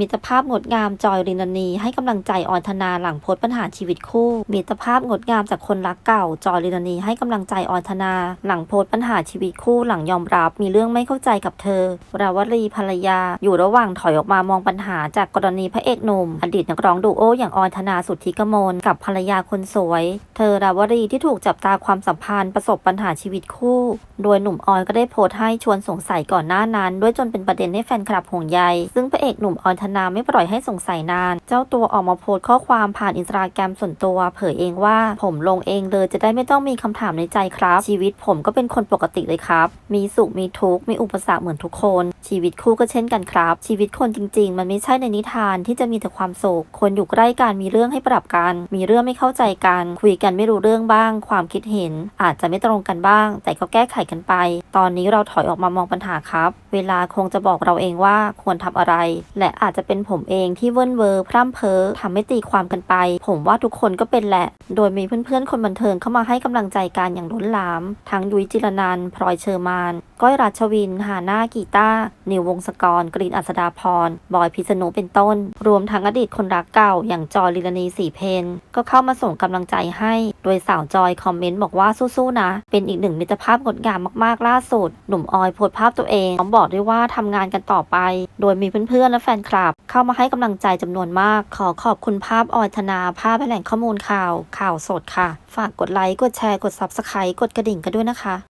มิตรภาพงดงามจอยรินนีให้กำลังใจออนธนาหลังโพสต์ปัญหาชีวิตคู่ มิตรภาพงดงามจากคนรักเก่า จอยรินนีให้กำลังใจออนธนา หลังโพสต์ปัญหาชีวิตคู่หลังยอมรับ มีเรื่องไม่เข้าใจกับเธอราวรีภรรยา อยู่ระหว่างถอยออกมามองปัญหาจากกรณีพระเอกหนุ่ม อดีตนักร้องดูโออย่างออนธนาสุทธิกมลกับภรรยาคนสวย เธอราวรีที่ถูกจับตาความสัมพันธ์ประสบปัญหาชีวิตคู่ โดยหนุ่มออยก็ได้โพสต์ให้ชวนสงสัยก่อนหน้านั้น ด้วยจนเป็นประเด็นให้แฟนคลับห่วงใยซึ่งพระเอกหนุ่มออยธนาไม่ปล่อยให้สงสัยนาน เจ้าตัวออกมาโพสต์ข้อความผ่านอินสตาแกรมส่วนตัว เผยเองว่าผมลงเองเลยจะได้ไม่ต้องมีคำถามในใจครับ ชีวิตผมก็เป็นคนปกติเลยครับ มีสุขมีทุกข์มีอุปสรรคเหมือนทุกคน ชีวิตคู่ก็เช่นกันครับ ชีวิตคนจริง ๆ มันไม่ใช่ในนิทานที่จะมีแต่ความสุขคนอยู่ใกล้กันมีเรื่องให้ปรับกัน มีเรื่องไม่เข้าใจกัน คุยกันไม่รู้เรื่องบ้าง ความคิดเห็น อาจจะไม่ตรงกันบ้าง แต่ก็แก้ไขกันไป ตอนนี้เราถอยออกมามองปัญหาครับ เวลาคงจะบอกเราเองว่าควรทำอะไร และอาจจะเป็นผมเองที่เวิ้นเวอร์พร่ำเพ้อทำให้ตีความกันไป ผมว่าทุกคนก็เป็นแหละ โดยมีเพื่อนๆ คนบันเทิงเข้ามาให้กำลังใจกันอย่างล้นหลาม ทั้งยุ้ยจิรนันพลอยเชอร์มาน ก้อยรัชวิน หาหน้ากีตาร์นิววงศกร กรีนอัศดาพร บอยพิษณุเป็นต้น รวมทั้งอดีตคนรักเก่า อย่างจอยลิลานีสีเพนก็เข้ามาส่งกำลังใจให้ โดยสาวจอยคอมเมนต์บอกว่าสู้ๆนะ เป็นอีกหนึ่งมิตรภาพงดงามมากๆล่าสุด หนุ่มออยโพสต์ภาพตัวเองพร้อมบอกด้วยว่าทำงานกันต่อไป โดยมีเพื่อนๆและแฟนคลับเข้ามาให้กำลังใจจำนวนมาก ขอขอบคุณภาพออยธนา ภาพและแหล่งข้อมูลข่าว ข่าวสดค่ะ ฝากกดไลค์ กดแชร์ กด Subscribe กดกระดิ่งกันด้วยนะคะ